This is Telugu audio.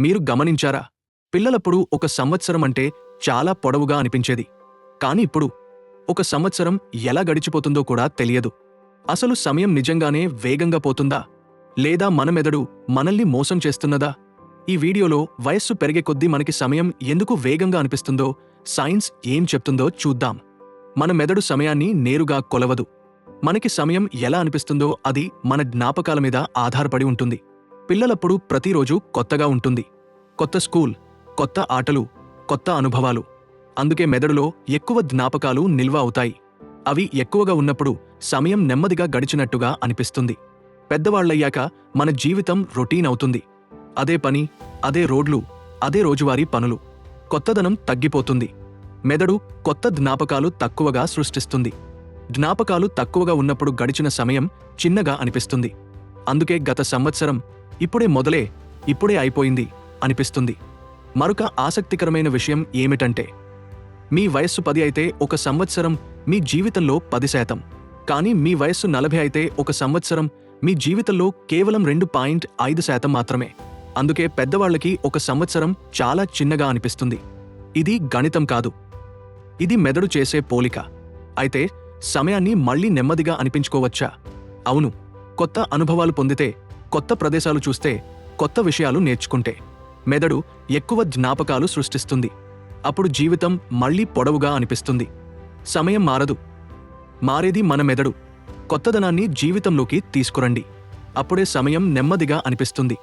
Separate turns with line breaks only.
మీరు గమనించారా? పిల్లలప్పుడు ఒక సంవత్సరం అంటే చాలా పొడవుగా అనిపించేది. కాని ఇప్పుడు ఒక సంవత్సరం ఎలా గడిచిపోతుందో కూడా తెలియదు. అసలు సమయం నిజంగానే వేగంగా పోతుందా? లేదా మనమెదడు మనల్ని మోసం చేస్తున్నదా? ఈ వీడియోలో వయస్సు పెరిగే కొద్దీ మనకి సమయం ఎందుకు వేగంగా అనిపిస్తుందో సైన్స్ ఏం చెప్తుందో చూద్దాం. మన మెదడు సమయాన్ని నేరుగా కొలవదు. మనకి సమయం ఎలా అనిపిస్తుందో అది మన జ్ఞాపకాల మీద ఆధారపడి ఉంటుంది. పిల్లలప్పుడు ప్రతిరోజు కొత్తగా ఉంటుంది. కొత్త స్కూల్ కొత్త ఆటలు కొత్త అనుభవాలు. అందుకే మెదడులో ఎక్కువ జ్ఞాపకాలు నిల్వ అవుతాయి. అవి ఎక్కువగా ఉన్నప్పుడు సమయం నెమ్మదిగా గడిచినట్టుగా అనిపిస్తుంది. పెద్దవాళ్ళయ్యాక మన జీవితం రొటీన్ అవుతుంది. అదే పని అదే రోడ్లు అదే రోజువారీ పనులు. కొత్తదనం తగ్గిపోతుంది. మెదడు కొత్త జ్ఞాపకాలు తక్కువగా సృష్టిస్తుంది. జ్ఞాపకాలు తక్కువగా ఉన్నప్పుడు గడిచిన సమయం చిన్నగా అనిపిస్తుంది. అందుకే గత సంవత్సరం ఇప్పుడే మొదలే ఇప్పుడే అయిపోయింది అనిపిస్తుంది. మరొక ఆసక్తికరమైన విషయం ఏమిటంటే మీ వయస్సు పది అయితే ఒక సంవత్సరం మీ జీవితంలో పది శాతం. కానీ మీ వయస్సు నలభై అయితే ఒక సంవత్సరం మీ జీవితంలో కేవలం రెండు పాయింట్ ఐదు శాతం మాత్రమే. అందుకే పెద్దవాళ్ళకి ఒక సంవత్సరం చాలా చిన్నగా అనిపిస్తుంది. ఇది గణితం కాదు. ఇది మెదడు చేసే పోలిక. అయితే సమయాన్ని మళ్ళీ నెమ్మదిగా అనిపించుకోవచ్చా? అవును. కొత్త అనుభవాలు పొందితే కొత్త ప్రదేశాలు చూస్తే కొత్త విషయాలు నేర్చుకుంటే మెదడు ఎక్కువ జ్ఞాపకాలు సృష్టిస్తుంది. అప్పుడు జీవితం మళ్ళీ పొడవుగా అనిపిస్తుంది. సమయం మారదు. మారేది మన మెదడు. కొత్తదనాన్ని జీవితంలోకి తీసుకురండి. అప్పుడే సమయం నెమ్మదిగా అనిపిస్తుంది.